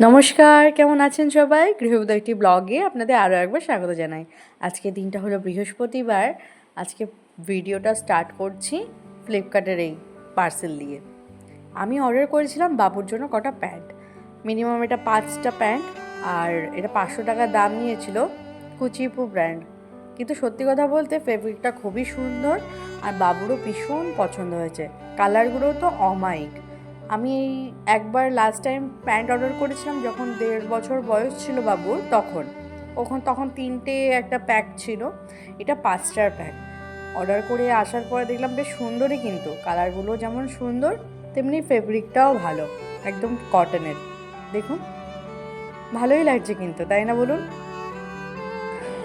নমস্কার, কেমন আছেন সবাই? গৃহবধূ একটি ব্লগে আপনাদের আরও একবার স্বাগত জানাই। আজকে দিনটা হলো বৃহস্পতিবার। আজকে ভিডিওটা স্টার্ট করছি ফ্লিপকার্টের এই পার্সেল দিয়ে। আমি অর্ডার করেছিলাম বাবুর জন্য কটা প্যান্ট। মিনিমাম এটা পাঁচটা প্যান্ট আর এটা পাঁচশো টাকা দাম নিয়েছিল কুচিপু ব্র্যান্ড। কিন্তু সত্যি কথা বলতে ফেব্রিকটা খুবই সুন্দর আর বাবুরও ভীষণ পছন্দ হয়েছে। কালারগুলোও তো অমায়িক। আমি এই একবার লাস্ট টাইম প্যান্ট অর্ডার করেছিলাম যখন দেড় বছর বয়স ছিল বাবুর, তখন। ওখান, তখন তিনটে একটা প্যাক ছিল। এটা পাঁচটার প্যাক অর্ডার করে আসার পরে দেখলাম বেশ সুন্দরই কিন্তু। কালারগুলো যেমন সুন্দর, তেমনি ফেব্রিকটাও ভালো। একদম কটনের দেখুন, ভালোই লাগছে কিন্তু, তাই না বলুন?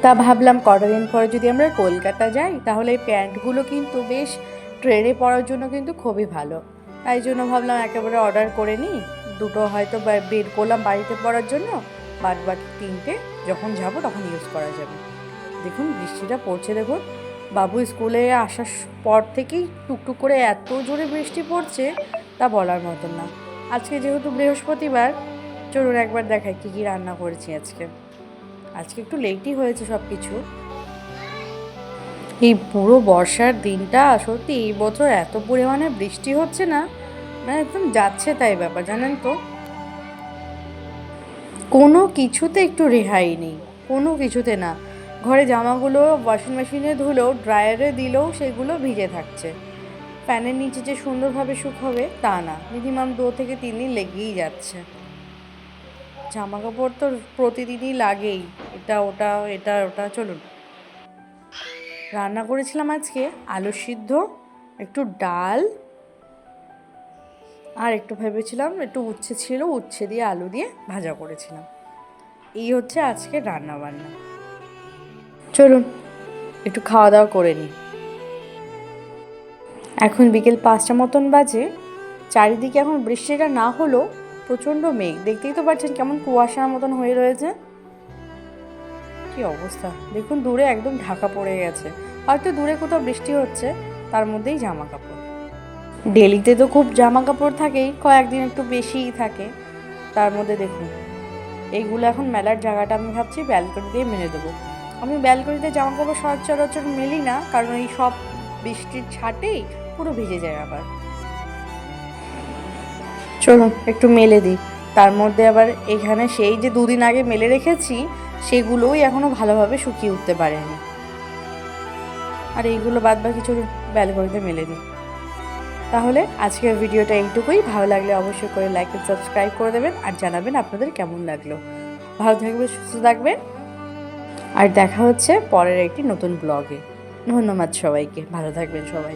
তা ভাবলাম কটা দিন পরে যদি আমরা কলকাতা যাই, তাহলে এই প্যান্টগুলো কিন্তু বেশ ট্রেনে পরার জন্য কিন্তু খুবই ভালো। তাই জন্য ভাবলাম একেবারে অর্ডার করে নিই। দুটো হয়তো বের করলাম বাড়িতে পড়ার জন্য। বাদ বাকি তিনটে যখন যাব তখন ইউজ করা যাবে। দেখুন বৃষ্টিটা পড়ছে দেখুন। বাবু স্কুলে আসার পর থেকেই টুকটুক করে এত জোরে বৃষ্টি পড়ছে তা বলার মতন না। আজকে যেহেতু বৃহস্পতিবার, চলুন একবার দেখাই কী কী রান্না করেছি আজকে। আজকে একটু লেটই হয়েছে সব কিছু এই পুরো বর্ষার দিনটা সত্যি এই বছর এত পরিমাণে বৃষ্টি হচ্ছে না মানে একদম যাচ্ছে তাই ব্যাপার, জানেন তো। কোনো কিছুতে একটু রেহাই নেই, কোনো কিছুতে না। ঘরে জামাগুলো ওয়াশিং মেশিনে ধুলেও ড্রায়ারে দিলেও সেগুলো ভিজে থাকছে। ফ্যানের নিচে যে সুন্দরভাবে শুকাবে, তা না। মিনিমাম দু থেকে তিন দিন লেগেই যাচ্ছে। জামা কাপড় তো প্রতিদিনই লাগেই, এটা, ওটা এটা, ওটা, চলুন। রান্না করেছিলাম আজকে আলু সিদ্ধ, একটু ডাল, আর একটু ভেবেছিলাম একটু উচ্ছে ছিল, উচ্ছে দিয়ে আলু দিয়ে ভাজা করেছিলাম। এই হচ্ছে আজকে রান্না বান্না। চলুন, একটু খাওয়া দাওয়া করে নিই। এখন বিকেল পাঁচটা মতন বাজে। চারিদিকে এখন বৃষ্টিটা না হলেও প্রচণ্ড মেঘ। দেখতেই তো পাচ্ছেন কেমন কুয়াশার মতন হয়ে রয়েছে। কি অবস্থা? দেখুন, দূরে একদম ঢাকা পড়ে গেছে। হয়তো দূরে কোথাও বৃষ্টি হচ্ছে, তার মধ্যেই জামা কাপড় ডেলিতে তো খুব জামা কাপড় থাকেই, কয়েকদিন একটু বেশিই থাকে। তার মধ্যে দেখুন এইগুলো এখন মেলার জায়গাটা আমি ভাবছি ব্যালকনি দিয়ে মেলে দেবো। আমি ব্যালকনিতে জামা কাপড় সচরাচর মেলি না, কারণ এই সব বৃষ্টির ছাটেই পুরো ভিজে যায় আবার। চলুন, একটু মেলে দিই। তার মধ্যে আবার এখানে সেই যে দুদিন আগে মেলে রেখেছি, সেগুলোই এখনও ভালোভাবে শুকিয়ে উঠতে পারেনি। আর এইগুলো বাদ বাকি চলুন ব্যালকনিতে মেলে দিই। তাহলে আজকের ভিডিওটা এইটুকুই। ভালো লাগলে অবশ্যই করে লাইক এন্ড সাবস্ক্রাইব করে দেবেন আর জানাবেন আপনাদের কেমন লাগল। ভালো থাকবেন, সুস্থ থাকবেন। আর দেখা হচ্ছে পরের একটি নতুন ব্লগে ধন্যবাদ সবাইকে। ভালো থাকবেন সবাই।